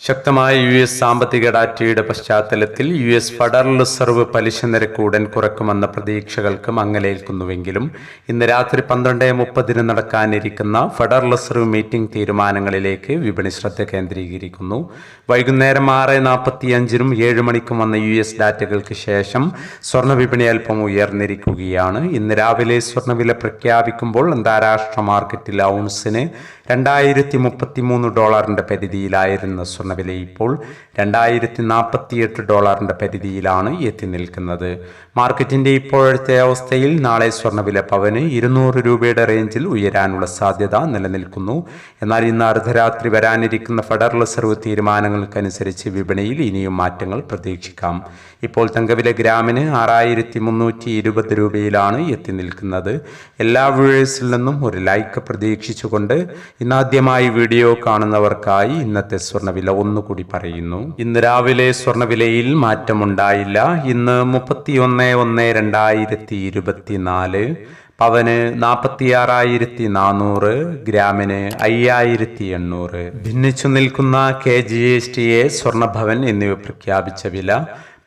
ശക്തമായ U S സാമ്പത്തിക ഡാറ്റയുടെ പശ്ചാത്തലത്തിൽ യു എസ് ഫെഡറൽ റിസർവ് പലിശ നിരക്ക് ഉടൻ കുറക്കുമെന്ന പ്രതീക്ഷകൾക്ക് മങ്ങലേൽക്കുന്നുവെങ്കിലും ഇന്ന് രാത്രി പന്ത്രണ്ട് മുപ്പതിന് നടക്കാനിരിക്കുന്ന ഫെഡറൽ റിസർവ് മീറ്റിംഗ് തീരുമാനങ്ങളിലേക്ക് വിപണി ശ്രദ്ധ കേന്ദ്രീകരിക്കുന്നു. വൈകുന്നേരം ആറ് നാൽപ്പത്തിയഞ്ചിനും ഏഴ് മണിക്കും വന്ന യു എസ് ഡാറ്റകൾക്ക് ശേഷം സ്വർണ വിപണി അല്പം ഉയർന്നിരിക്കുകയാണ്. ഇന്ന് രാവിലെ സ്വർണവില പ്രഖ്യാപിക്കുമ്പോൾ അന്താരാഷ്ട്ര മാർക്കറ്റിൽ ഔൺസിന് രണ്ടായിരത്തി മുപ്പത്തിമൂന്ന് ഡോളറിന്റെ പരിധിയിലായിരുന്ന സ്വർണവില ഇപ്പോൾ രണ്ടായിരത്തി നാൽപ്പത്തിയെട്ട് ഡോളറിന്റെ പരിധിയിലാണ് എത്തി നിൽക്കുന്നത്. മാർക്കറ്റിന്റെ ഇപ്പോഴത്തെ അവസ്ഥയിൽ നാളെ സ്വർണവില പവന് ഇരുന്നൂറ് രൂപയുടെ റേഞ്ചിൽ ഉയരാനുള്ള സാധ്യത നിലനിൽക്കുന്നു. എന്നാൽ ഇന്ന് അർദ്ധരാത്രി വരാനിരിക്കുന്ന ഫെഡറൽ റിസർവ് തീരുമാനങ്ങൾക്കനുസരിച്ച് വിപണിയിൽ ഇനിയും മാറ്റങ്ങൾ പ്രതീക്ഷിക്കാം. ഇപ്പോൾ തങ്കവില ഗ്രാമിന് ആറായിരത്തി മുന്നൂറ്റി ഇരുപത് രൂപയിലാണ് എത്തി നിൽക്കുന്നത്. എല്ലാ വ്യൂവേഴ്സിൽ നിന്നും ഒരു ലൈക്ക് പ്രതീക്ഷിച്ചുകൊണ്ട് ഇന്നാദ്യമായി വീഡിയോ കാണുന്നവർക്കായി ഇന്നത്തെ സ്വർണവില ഒന്നുകൂടി പറയുന്നു. ഇന്ന് രാവിലെ സ്വർണവിലയിൽ മാറ്റമുണ്ടായില്ല. ഇന്ന് മുപ്പത്തി ഒന്ന് ഒന്ന് രണ്ടായിരത്തി ഇരുപത്തിനാല് പവന് നാൽപ്പത്തിയാറായിരത്തി നാനൂറ് ഗ്രാമിന് അയ്യായിരത്തി എണ്ണൂറ് ഭിന്നിച്ചു നിൽക്കുന്ന K G S T A Swarnabhavan എന്നിവ പ്രഖ്യാപിച്ച വില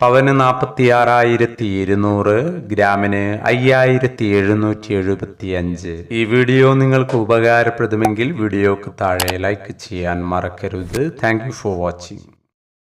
പവന് നാൽപ്പത്തിയാറായിരത്തി ഇരുന്നൂറ് ഗ്രാമിന് അയ്യായിരത്തി എഴുന്നൂറ്റി എഴുപത്തി അഞ്ച് ഈ വീഡിയോ നിങ്ങൾക്ക് ഉപകാരപ്രദമെങ്കിൽ വീഡിയോക്ക് താഴെ ലൈക്ക് ചെയ്യാൻ മറക്കരുത്. Thank for watching